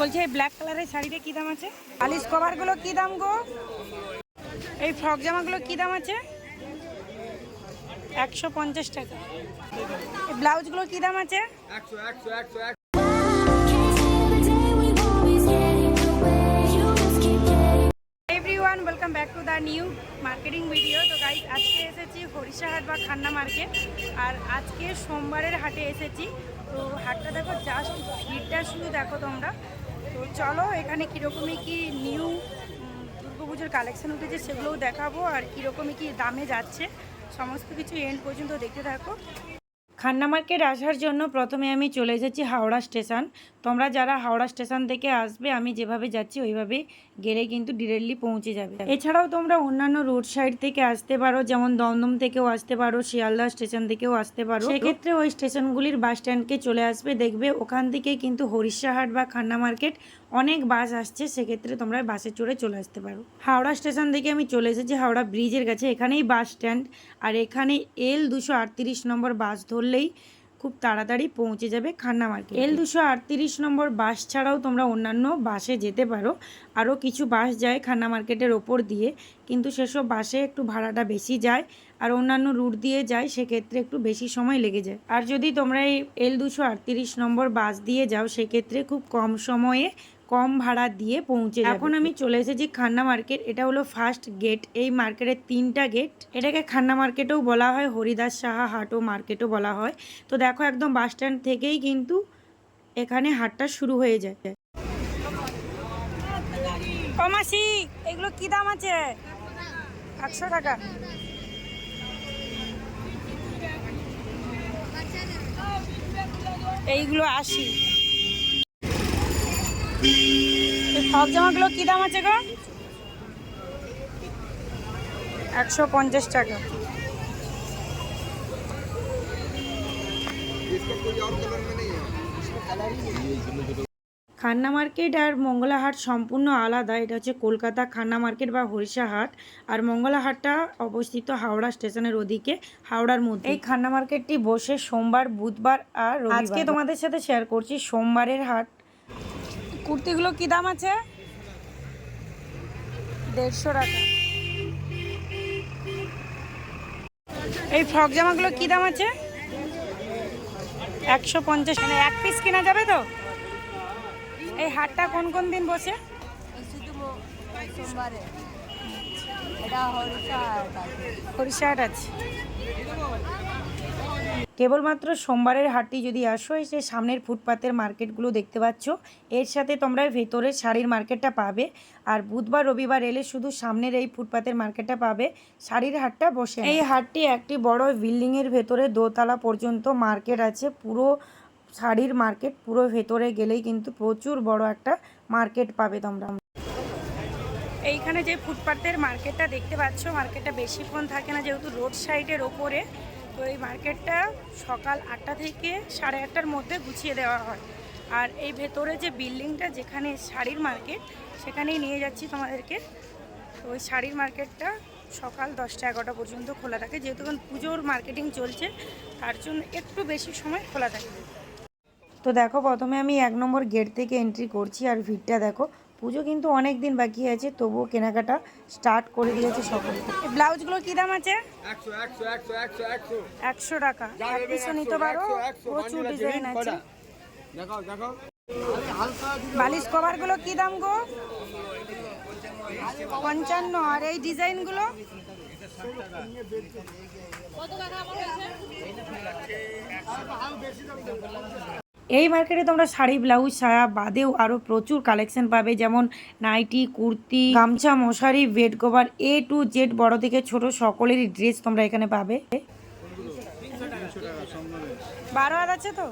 বলছি, এই ব্ল্যাক কালারের শাড়িটা কি দাম আছে? আলিশ কভারগুলো কী দাম গো? এই ফ্রক জামাগুলো কি দাম আছে? একশো পঞ্চাশ টাকা। এই ব্লাউজগুলো কি দাম আছে? নিউ মার্কেটিং ভিডিও তো গাইজ আজকে এসেছি হরিশাহাট বা খান্না মার্কেট আর আজকে সোমবারের হাটে এসেছি। তো হাটটা দেখো জাস্ট ভিড়টা শুধু দেখো তোমরা। তো চলো, এখানে কীরকমই কি নিউ দুর্গাপুজোর কালেকশান উঠেছে সেগুলোও দেখাবো, আর কীরকমই কি দামে যাচ্ছে, সমস্ত কিছু এন্ড পর্যন্ত দেখতে থাকো। খান্না মার্কেট আসার জন্য প্রথমে আমি চলে এসেছি হাওড়া স্টেশন। তোমরা যারা হাওড়া স্টেশন থেকে আসবে, আমি যেভাবে যাচ্ছি ওইভাবে গেলে কিন্তু ডিরেক্টলি পৌঁছে যাবে। এছাড়াও তোমরা অন্যান্য রোড সাইড থেকে আসতে পারো, যেমন দমদম থেকেও আসতে পারো, শিয়ালদা স্টেশন থেকেও আসতে পারো। সেক্ষেত্রে ওই স্টেশনগুলির বাস স্ট্যান্ডকে চলে আসবে, দেখবে ওখান থেকে কিন্তু হরিশাহাট বা খান্না মার্কেট অনেক বাস আসছে সেক্ষেত্রে তোমরা বাসে চড়ে চলে আসতে পারো। হাওড়া স্টেশন থেকে আমি চলে এসেছি হাওড়া ব্রিজের কাছে, এখানেই বাস স্ট্যান্ড আর এখানে এল দুশো নম্বর বাস ধরলেই খুব তাড়াতাড়ি পৌঁছে যাবে খান্না মার্কেট এল দুশো আটত্রিশ নম্বর বাস ছাড়াও তোমরা অন্যান্য বাসে যেতে পারো। আরও কিছু বাস যায় খান্না মার্কেটের ওপর দিয়ে, কিন্তু সেসব বাসে একটু ভাড়াটা বেশি যায় আর অন্যান্য রুট দিয়ে যায়, সেক্ষেত্রে একটু বেশি সময় লেগে যায়। আর যদি তোমরা এই এল দুশো নম্বর বাস দিয়ে যাও, সেক্ষেত্রে খুব কম সময়ে কম ভাড়া দিয়ে পৌঁছে এখন আমি চলে এসেছি খান্না মার্কেট। এটা হলো ফার্স্ট গেট এই মার্কেটের তিনটা গেট এটাকে খান্না মার্কেটেও বলা হয় হরিদাস সাহা হাটও মার্কেটও বলা হয়। তো দেখো একদম বাস স্ট্যান্ড থেকেই কিন্তু এখানে হাটটা শুরু হয়ে যায়। কমাসি এগুলো কি দাম আছে? একশো টাকা। এইগুলো আশি। ফক জামাগুলো কি দাম আছে গো? একশো পঞ্চাশ টাকা। খান্না মার্কেট আর মঙ্গলা হাট সম্পূর্ণ আলাদা। এটা হচ্ছে কলকাতা খান্না মার্কেট বা হরিষা হাট আর মঙ্গলা হাটটা অবস্থিত হাওড়া স্টেশনের ওদিকে হাওড়ার মধ্যে। এই খান্না মার্কেটটি বসে সোমবার বুধবার আর আজকে তোমাদের সাথে শেয়ার করছি সোমবারের হাট। কুর্তিগুলো কি দাম আছে? দেড়শো টাকা। এই ফ্রক জামাগুলো কি দাম আছে? একশো পঞ্চাশ মানে এক পিস কেনা যাবে তো? এই হাটটা কোন কোন দিন বসে? হরিষা হাট আছে। কেবলমাত্র সোমবারের হাটটি যদি আসো যে সামনের ফুটপাতের মার্কেটগুলো দেখতে পাচ্ছ। এর সাথে তোমরা ভেতরের শাড়ির মার্কেটটা পাবে। আর বুধবার রবিবার এলে শুধু সামনের এই ফুটপাতের মার্কেটটা পাবে। শাড়ির হাটটা বসে এই হাটটি একটি বড় বিল্ডিংয়ের ভেতরে দোতলা পর্যন্ত মার্কেট আছে। পুরো শাড়ির মার্কেট পুরো ভেতরে গেলেই কিন্তু প্রচুর বড় একটা মার্কেট পাবে তোমরা। এইখানে যে ফুটপাতের মার্কেটটা দেখতে পাচ্ছ মার্কেটটা বেশিক্ষণ থাকে না যেহেতু রোড সাইডের ওপরে। তো এই মার্কেটটা সকাল আটটা থেকে সাড়ে আটটার মধ্যে গুছিয়ে দেওয়া হয়। আর এই ভেতরে যে বিল্ডিংটা যেখানে শাড়ির মার্কেট, সেখানেই নিয়ে যাচ্ছি তোমাদেরকে। তো ওই শাড়ির মার্কেটটা সকাল দশটা এগারোটা পর্যন্ত খোলা থাকে। যেহেতু এখন পুজোর মার্কেটিং চলছে, তার জন্য একটু বেশি সময় খোলা থাকে। তো দেখো, প্রথমে আমি এক নম্বর গেট থেকে এন্ট্রি করছি, আর ভিড়টা দেখো পুজো কিন্তু অনেক দিন বাকি আছে তবুও কেনাকাটা স্টার্ট করে দিয়েছে সকলে। এই ব্লাউজগুলো কি দাম আছে? একশো টাকা। এক পিসও নিতে পারো প্রচুর ডিজাইন আছে। দেখো দেখো বালিশ কভারগুলো কি দাম গো? পঞ্চান্ন। আর এই ডিজাইনগুলো? এই মার্কেটে তোমরা শাড়ি, ব্লাউজ সায়া বাদেও আরও প্রচুর কালেকশন পাবে। যেমন নাইটি, কুর্তি, গামছা, মশারি bed cover A to Z বড় থেকে ছোট সকলেরই ড্রেস তোমরা এখানে পাবে। বারো হাত আছে তো?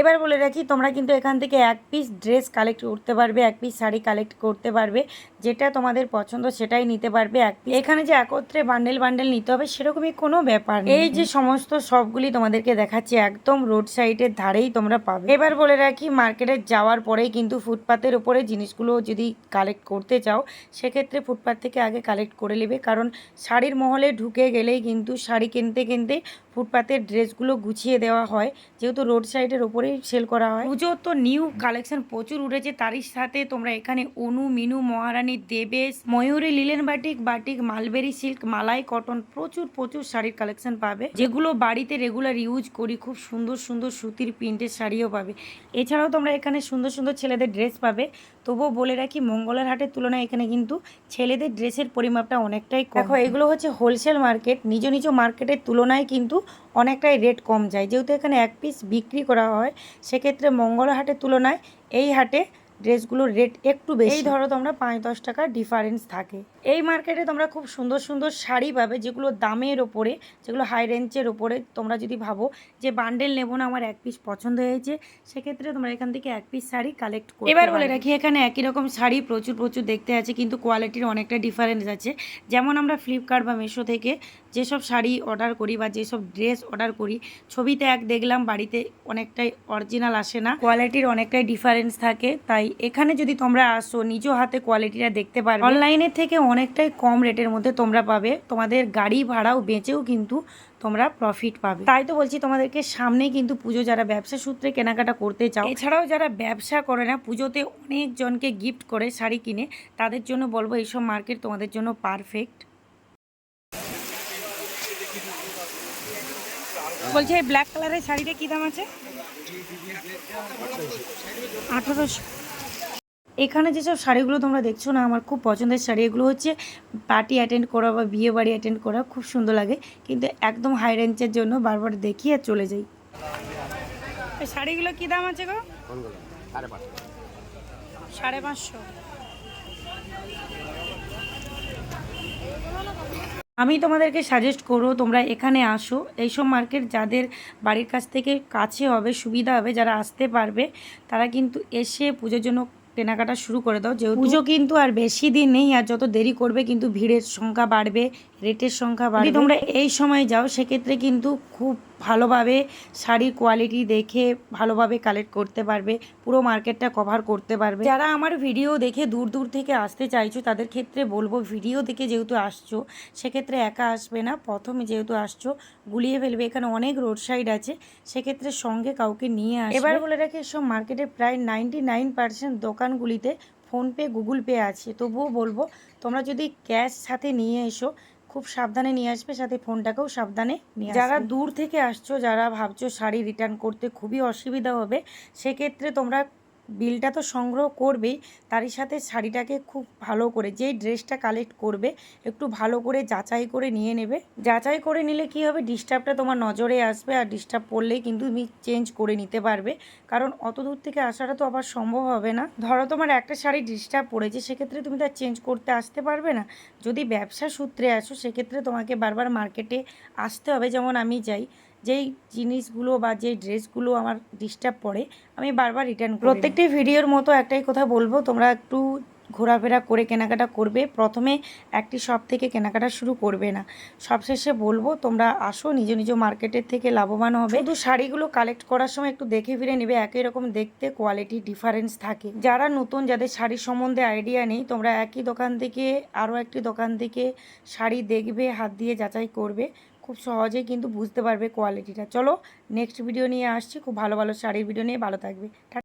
এবার বলে রাখি, তোমরা কিন্তু এখান থেকে এক পিস ড্রেস কালেক্ট করতে পারবে, এক পিস শাড়ি কালেক্ট করতে পারবে, যেটা তোমাদের পছন্দ সেটাই নিতে পারবে, এক piece। এখানে যে একত্রে বান্ডেল বান্ডেল নিতে হবে সেরকমই কোনো ব্যাপার এই যে সমস্ত সবগুলি তোমাদেরকে দেখাচ্ছি, একদম রোড সাইডের ধারেই তোমরা পাবে এবার বলে রাখি মার্কেটে যাওয়ার পরেই কিন্তু ফুটপাতের উপরে জিনিসগুলো যদি কালেক্ট করতে চাও, সেক্ষেত্রে ফুটপাত থেকে আগে কালেক্ট করে নেবে, কারণ শাড়ির মহলে ঢুকে গেলেই কিন্তু শাড়ি কিনতে কিনতে ফুটপাতের ড্রেসগুলো গুছিয়ে দেওয়া হয়। যেহেতু রোড সাইডের ওপরেই সেল করা হয়। পুজোর তো নিউ কালেকশন প্রচুর উঠেছে। তারই সাথে তোমরা এখানে Anu Minu Maharani Debesh Mayuri linen batik batik mulberry silk malai cotton প্রচুর প্রচুর শাড়ির কালেকশন পাবে। যেগুলো বাড়িতে রেগুলার ইউজ করি খুব সুন্দর সুন্দর সুতির প্রিন্টের শাড়িও পাবে। এছাড়াও তোমরা এখানে সুন্দর সুন্দর ছেলেদের ড্রেস পাবে। তবুও বলে রাখি মঙ্গলার হাটের তুলনায় এখানে কিন্তু ছেলেদের ড্রেসের পরিমাপটা অনেকটাই কম। দেখো এগুলো হচ্ছে হোলসেল মার্কেট নিজ নিজ মার্কেটের তুলনায় কিন্তু অনেকটাই রেট কম যায়। যেহেতু এখানে এক পিস বিক্রি করা হয়, সেক্ষেত্রে মঙ্গলহাটের তুলনায় এই হাটে ড্রেসগুলোর রেট একটু বেশি। ধরো তোমরা পাঁচ দশ টাকা ডিফারেন্স থাকে। এই মার্কেটে তোমরা খুব সুন্দর সুন্দর শাড়ি পাবে যেগুলো দামের ওপরে যেগুলো হাই রেঞ্জের ওপরে তোমরা যদি ভাবো যে বান্ডেল নেব না আমার এক পিস পছন্দ হয়েছে সেক্ষেত্রে তোমরা এখান থেকে এক পিস শাড়ি কালেক্ট করতে এবার বলে রাখি এখানে একই রকম শাড়ি প্রচুর প্রচুর দেখতে আছে কিন্তু কোয়ালিটির অনেকটা ডিফারেন্স আছে। যেমন আমরা ফ্লিপকার্ট বা মেশো থেকে যেসব শাড়ি অর্ডার করি বা যেসব ড্রেস অর্ডার করি ছবিতে এক দেখলাম বাড়িতে অনেকটাই অরিজিনাল আসে না। কোয়ালিটির অনেকটাই ডিফারেন্স থাকে তাই এখানে যদি তোমরা আসো নিজ হাতে কোয়ালিটিটা দেখতে পারো অনলাইনের থেকে অনেকটাই কম রেটের মধ্যে তোমরা পাবে। তোমাদের গাড়ি ভাড়াও বেঁচেও কিন্তু তোমরা প্রফিট পাবে। তাই তো বলছি তোমাদেরকে সামনে কিন্তু পুজো যারা ব্যবসা সূত্রে কেনাকাটা করতে চাও, এছাড়াও যারা ব্যবসা করে না, পুজোতে অনেকজনকে গিফট করে শাড়ি কিনে, তাদের জন্য বলব এইসব মার্কেট তোমাদের জন্য পারফেক্ট বলছি এই ব্ল্যাক কালারের শাড়িটা কী দাম আছে? আঠারোশো। এখানে যেসব শাড়িগুলো তোমরা দেখছ না, আমার খুব পছন্দের শাড়ি, এগুলো হচ্ছে পার্টি অ্যাটেন্ড করা বা বিয়ে বাড়ি অ্যাটেন্ড করা, খুব সুন্দর লাগে। কিন্তু একদম হাই রেঞ্জের জন্য বারবার দেখি আর চলে যাই। শাড়িগুলো কী দাম আছে গো? সাড়ে পাঁচশো। আমি তোমাদেরকে সাজেস্ট করব, তোমরা এখানে আসো। এইসব মার্কেট যাদের বাড়ির কাছ থেকে কাছে হবে, সুবিধা হবে, যারা আসতে পারবে, তারা কিন্তু এসে পুজোর জন্য কেনাকাটা শুরু করে দাও যে পুজো কিন্তু আর বেশি দিন নেই আর যত দেরি করবে কিন্তু ভিড়ের সংখ্যা বাড়বে রেটের সংখ্যা বাড়বে। তোমরা এই সময় যাও সেক্ষেত্রে কিন্তু খুব ভালোভাবে শাড়ির কোয়ালিটি দেখে ভালোভাবে কালেক্ট করতে পারবে, পুরো মার্কেটটা কভার করতে পারবে। যারা আমার ভিডিও দেখে দূর দূর থেকে আসতে চাইছো, তাদের ক্ষেত্রে বলব ভিডিও দেখে যেহেতু আসছো, সেক্ষেত্রে একা আসবে না। প্রথমে যেহেতু আসছো, গুলিয়ে ফেলবে। এখানে অনেক রোড সাইড আছে, সেক্ষেত্রে সঙ্গে কাউকে নিয়ে আসবে। এবার বলে রাখি সব মার্কেটে প্রায় নাইনটি নাইন পার্সেন্ট দোকানগুলিতে ফোনপে গুগল পে আছে। তবুও বলব, তোমরা যদি ক্যাশ সাথে নিয়ে এসো খুব সাবধানে নিয়ে আসবে সাথে ফোনটাকেও সাবধানে নিয়ে যারা দূর থেকে আসছো যারা ভাবছ শাড়ি রিটার্ন করতে খুবই অসুবিধা হবে সেক্ষেত্রে তোমরা বিলটা তো সংগ্রহ করবেই, তারই সাথে শাড়িটাকে খুব ভালো করে, যেই ড্রেসটা কালেক্ট করবে, একটু ভালো করে যাচাই করে নিয়ে নেবে। যাচাই করে নিলে কি হবে, ডিস্টার্বটা তোমার নজরে আসবে আর ডিস্টার্ব পড়লেই কিন্তু তুমি চেঞ্জ করে নিতে পারবে। কারণ অত দূর থেকে আসাটা তো আবার সম্ভব হবে না। ধরো তোমার একটা শাড়ি ডিস্টার্ব পড়েছে, সেক্ষেত্রে তুমি তার চেঞ্জ করতে আসতে পারবে না। যদি ব্যবসা সূত্রে আসো, সেক্ষেত্রে তোমাকে বারবার মার্কেটে আসতে হবে, যেমন আমি যাই। যেই জিনিসগুলো বা যেই ড্রেসগুলো আমার ডিস্টার্ব পড়ে আমি বারবার রিটার্ন প্রত্যেকটি ভিডিওর মতো একটাই কথা বলব তোমরা একটু ঘোরাফেরা করে কেনাকাটা করবে। প্রথমে একটি শপ থেকে কেনাকাটা শুরু করবে না। সবশেষে বলব তোমরা আসো নিজ নিজ মার্কেটের থেকে লাভবান হবে। শুধু শাড়িগুলো কালেক্ট করার সময় একটু দেখে ফিরে নেবে একই রকম দেখতে কোয়ালিটি ডিফারেন্স থাকে। যারা নতুন যাদের শাড়ির সম্বন্ধে আইডিয়া নেই তোমরা একই দোকান থেকে আরও একটি দোকান থেকে শাড়ি দেখবে হাত দিয়ে যাচাই করবে। খুব সহজেই কিন্তু বুঝতে পারবে কোয়ালিটিটা চলো নেক্সট ভিডিও নিয়ে আসছি। খুব ভালো ভালো শাড়ির ভিডিও নিয়ে। ভালো থাকবে।